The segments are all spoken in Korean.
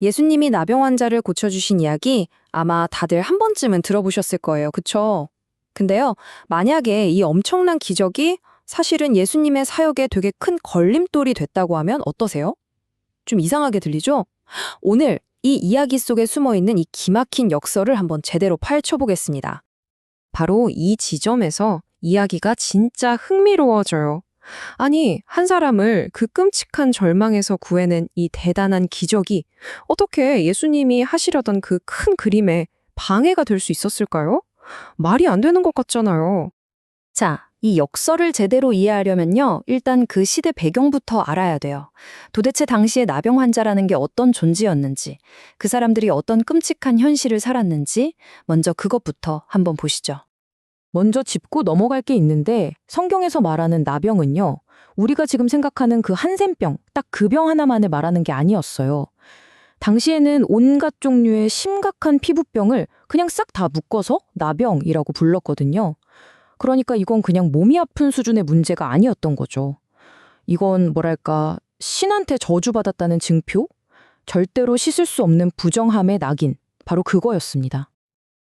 예수님이 나병 환자를 고쳐주신 이야기 아마 다들 한 번쯤은 들어보셨을 거예요. 그쵸? 근데요, 만약에 이 엄청난 기적이 사실은 예수님의 사역에 되게 큰 걸림돌이 됐다고 하면 어떠세요? 좀 이상하게 들리죠? 오늘 이 이야기 속에 숨어 있는 이 기막힌 역설을 한번 제대로 파헤쳐보겠습니다. 바로 이 지점에서 이야기가 진짜 흥미로워져요. 아니, 한 사람을 그 끔찍한 절망에서 구해낸 이 대단한 기적이 어떻게 예수님이 하시려던 그 큰 그림에 방해가 될 수 있었을까요? 말이 안 되는 것 같잖아요. 자, 이 역설을 제대로 이해하려면요. 일단 그 시대 배경부터 알아야 돼요. 도대체 당시의 나병 환자라는 게 어떤 존재였는지, 그 사람들이 어떤 끔찍한 현실을 살았는지, 먼저 그것부터 한번 보시죠. 먼저 짚고 넘어갈 게 있는데 성경에서 말하는 나병은요. 우리가 지금 생각하는 그 한센병, 딱 그 병 하나만을 말하는 게 아니었어요. 당시에는 온갖 종류의 심각한 피부병을 그냥 싹 다 묶어서 나병이라고 불렀거든요. 그러니까 이건 그냥 몸이 아픈 수준의 문제가 아니었던 거죠. 이건 뭐랄까 신한테 저주받았다는 증표? 절대로 씻을 수 없는 부정함의 낙인. 바로 그거였습니다.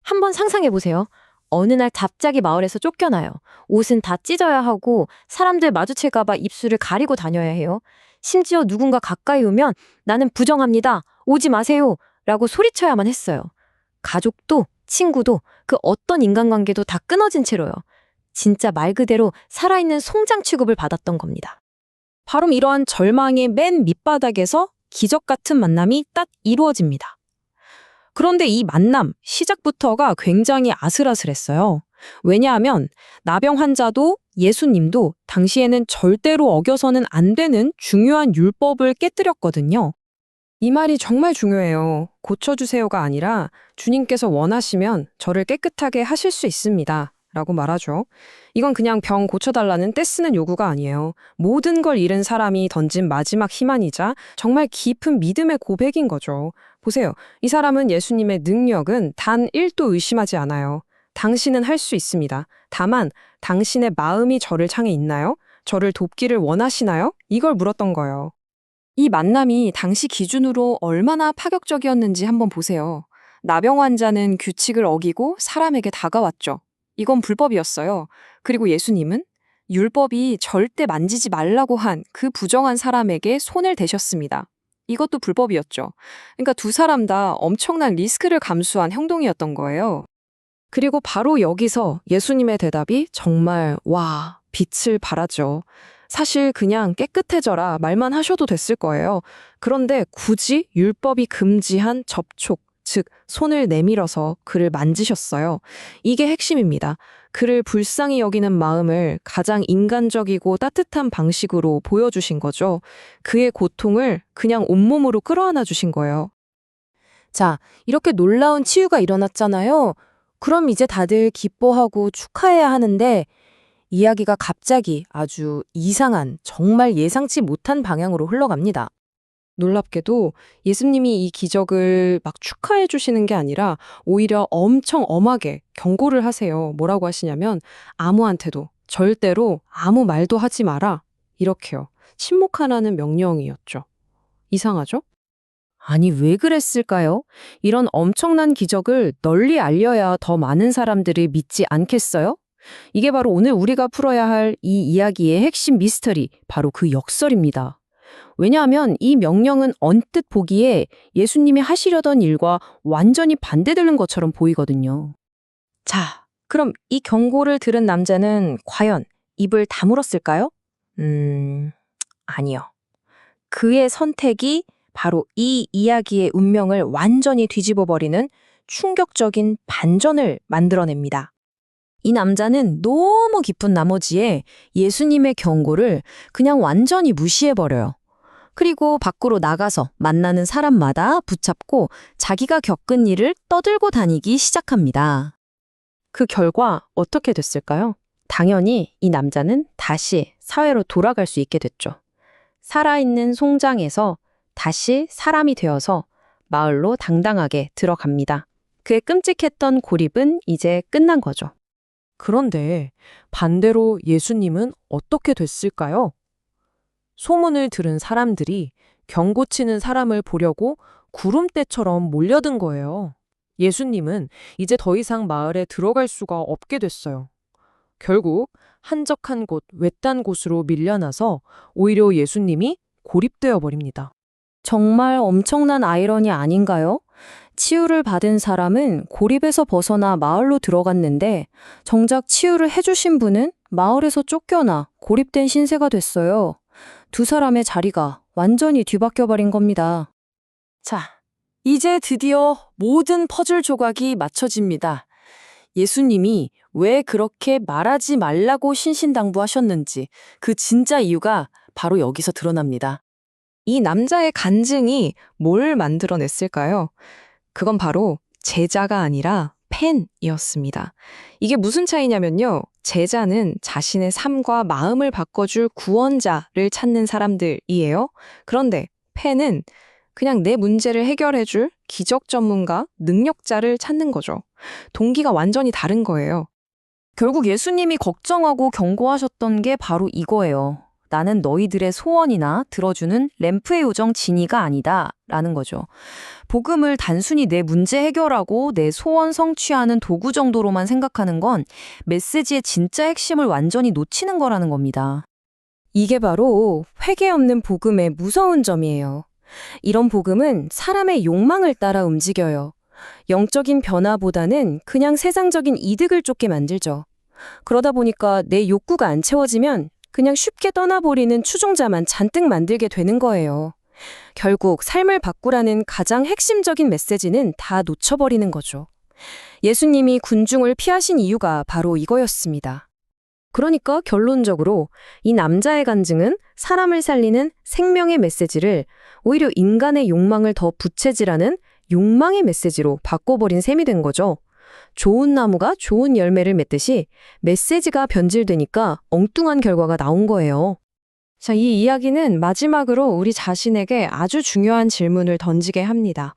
한번 상상해 보세요. 어느 날 갑자기 마을에서 쫓겨나요. 옷은 다 찢어야 하고 사람들 마주칠까봐 입술을 가리고 다녀야 해요. 심지어 누군가 가까이 오면 나는 부정합니다. 오지 마세요. 라고 소리쳐야만 했어요. 가족도 친구도 그 어떤 인간관계도 다 끊어진 채로요. 진짜 말 그대로 살아있는 송장 취급을 받았던 겁니다. 바로 이러한 절망의 맨 밑바닥에서 기적 같은 만남이 딱 이루어집니다. 그런데 이 만남, 시작부터가 굉장히 아슬아슬했어요. 왜냐하면 나병 환자도 예수님도 당시에는 절대로 어겨서는 안 되는 중요한 율법을 깨뜨렸거든요. 이 말이 정말 중요해요. 고쳐주세요가 아니라 주님께서 원하시면 저를 깨끗하게 하실 수 있습니다. 라고 말하죠. 이건 그냥 병 고쳐달라는 떼쓰는 요구가 아니에요. 모든 걸 잃은 사람이 던진 마지막 희망이자 정말 깊은 믿음의 고백인 거죠. 보세요. 이 사람은 예수님의 능력은 단 1도 의심하지 않아요. 당신은 할 수 있습니다. 다만 당신의 마음이 저를 향해 있나요? 저를 돕기를 원하시나요? 이걸 물었던 거예요. 이 만남이 당시 기준으로 얼마나 파격적이었는지 한번 보세요. 나병 환자는 규칙을 어기고 사람에게 다가왔죠. 이건 불법이었어요. 그리고 예수님은 율법이 절대 만지지 말라고 한 그 부정한 사람에게 손을 대셨습니다. 이것도 불법이었죠. 그러니까 두 사람 다 엄청난 리스크를 감수한 행동이었던 거예요. 그리고 바로 여기서 예수님의 대답이 정말 와, 빛을 발하죠. 사실 그냥 깨끗해져라 말만 하셔도 됐을 거예요. 그런데 굳이 율법이 금지한 접촉, 즉 손을 내밀어서 그를 만지셨어요. 이게 핵심입니다. 그를 불쌍히 여기는 마음을 가장 인간적이고 따뜻한 방식으로 보여주신 거죠. 그의 고통을 그냥 온몸으로 끌어안아 주신 거예요. 자, 이렇게 놀라운 치유가 일어났잖아요. 그럼 이제 다들 기뻐하고 축하해야 하는데 이야기가 갑자기 아주 이상한, 정말 예상치 못한 방향으로 흘러갑니다. 놀랍게도 예수님이 이 기적을 막 축하해 주시는 게 아니라 오히려 엄청 엄하게 경고를 하세요. 뭐라고 하시냐면 아무한테도 절대로 아무 말도 하지 마라. 이렇게요. 침묵하라는 명령이었죠. 이상하죠? 아니, 왜 그랬을까요? 이런 엄청난 기적을 널리 알려야 더 많은 사람들이 믿지 않겠어요? 이게 바로 오늘 우리가 풀어야 할 이 이야기의 핵심 미스터리, 바로 그 역설입니다. 왜냐하면 이 명령은 언뜻 보기에 예수님이 하시려던 일과 완전히 반대되는 것처럼 보이거든요. 자, 그럼 이 경고를 들은 남자는 과연 입을 다물었을까요? 음, 아니요. 그의 선택이 바로 이 이야기의 운명을 완전히 뒤집어 버리는 충격적인 반전을 만들어냅니다. 이 남자는 너무 깊은 나머지에 예수님의 경고를 그냥 완전히 무시해버려요. 그리고 밖으로 나가서 만나는 사람마다 붙잡고 자기가 겪은 일을 떠들고 다니기 시작합니다. 그 결과 어떻게 됐을까요? 당연히 이 남자는 다시 사회로 돌아갈 수 있게 됐죠. 살아있는 송장에서 다시 사람이 되어서 마을로 당당하게 들어갑니다. 그의 끔찍했던 고립은 이제 끝난 거죠. 그런데 반대로 예수님은 어떻게 됐을까요? 소문을 들은 사람들이 경고치는 사람을 보려고 구름대처럼 몰려든 거예요. 예수님은 이제 더 이상 마을에 들어갈 수가 없게 됐어요. 결국 한적한 곳, 외딴 곳으로 밀려나서 오히려 예수님이 고립되어 버립니다. 정말 엄청난 아이러니 아닌가요? 치유를 받은 사람은 고립에서 벗어나 마을로 들어갔는데 정작 치유를 해주신 분은 마을에서 쫓겨나 고립된 신세가 됐어요. 두 사람의 자리가 완전히 뒤바뀌어 버린 겁니다. 자, 이제 드디어 모든 퍼즐 조각이 맞춰집니다. 예수님이 왜 그렇게 말하지 말라고 신신당부하셨는지 그 진짜 이유가 바로 여기서 드러납니다. 이 남자의 간증이 뭘 만들어냈을까요? 그건 바로 제자가 아니라 팬이었습니다. 이게 무슨 차이냐면요. 제자는 자신의 삶과 마음을 바꿔줄 구원자를 찾는 사람들이에요. 그런데 팬은 그냥 내 문제를 해결해줄 기적 전문가, 능력자를 찾는 거죠. 동기가 완전히 다른 거예요. 결국 예수님이 걱정하고 경고하셨던 게 바로 이거예요. 나는 너희들의 소원이나 들어주는 램프의 요정 지니가 아니다. 라는 거죠. 복음을 단순히 내 문제 해결하고 내 소원 성취하는 도구 정도로만 생각하는 건 메시지의 진짜 핵심을 완전히 놓치는 거라는 겁니다. 이게 바로 회개 없는 복음의 무서운 점이에요. 이런 복음은 사람의 욕망을 따라 움직여요. 영적인 변화보다는 그냥 세상적인 이득을 쫓게 만들죠. 그러다 보니까 내 욕구가 안 채워지면 그냥 쉽게 떠나버리는 추종자만 잔뜩 만들게 되는 거예요. 결국 삶을 바꾸라는 가장 핵심적인 메시지는 다 놓쳐버리는 거죠. 예수님이 군중을 피하신 이유가 바로 이거였습니다. 그러니까 결론적으로 이 남자의 간증은 사람을 살리는 생명의 메시지를 오히려 인간의 욕망을 더 부채질하는 욕망의 메시지로 바꿔버린 셈이 된 거죠. 좋은 나무가 좋은 열매를 맺듯이 메시지가 변질되니까 엉뚱한 결과가 나온 거예요. 자, 이 이야기는 마지막으로 우리 자신에게 아주 중요한 질문을 던지게 합니다.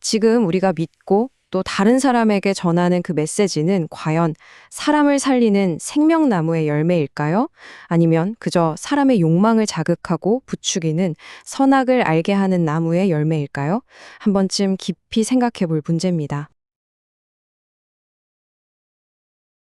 지금 우리가 믿고 또 다른 사람에게 전하는 그 메시지는 과연 사람을 살리는 생명나무의 열매일까요? 아니면 그저 사람의 욕망을 자극하고 부추기는 선악을 알게 하는 나무의 열매일까요? 한 번쯤 깊이 생각해 볼 문제입니다.